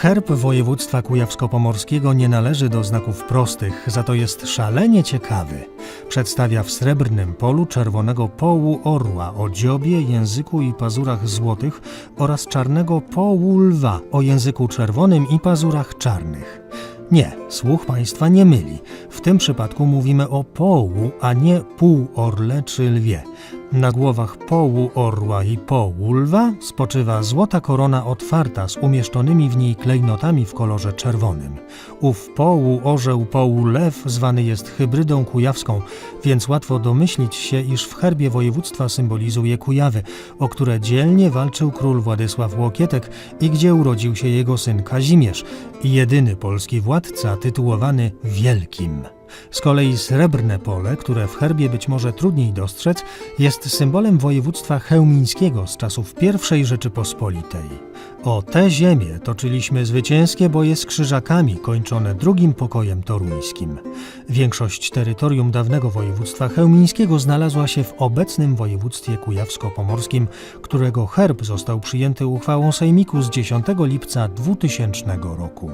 Herb województwa kujawsko-pomorskiego nie należy do znaków prostych, za to jest szalenie ciekawy. Przedstawia w srebrnym polu czerwonego połu orła o dziobie, języku i pazurach złotych oraz czarnego połu lwa o języku czerwonym i pazurach czarnych. Nie, słuch Państwa nie myli. W tym przypadku mówimy o połu, a nie półorle czy lwie. Na głowach połu orła i połu lwa spoczywa złota korona otwarta z umieszczonymi w niej klejnotami w kolorze czerwonym. Ów połu orzeł połu lew zwany jest hybrydą kujawską, więc łatwo domyślić się, iż w herbie województwa symbolizuje Kujawy, o które dzielnie walczył król Władysław Łokietek i gdzie urodził się jego syn Kazimierz, jedyny polski władca tytułowany Wielkim. Z kolei srebrne pole, które w herbie być może trudniej dostrzec, jest symbolem województwa chełmińskiego z czasów I Rzeczypospolitej. O te ziemię toczyliśmy zwycięskie boje z krzyżakami kończone drugim pokojem toruńskim. Większość terytorium dawnego województwa chełmińskiego znalazła się w obecnym województwie kujawsko-pomorskim, którego herb został przyjęty uchwałą Sejmiku z 10 lipca 2000 roku.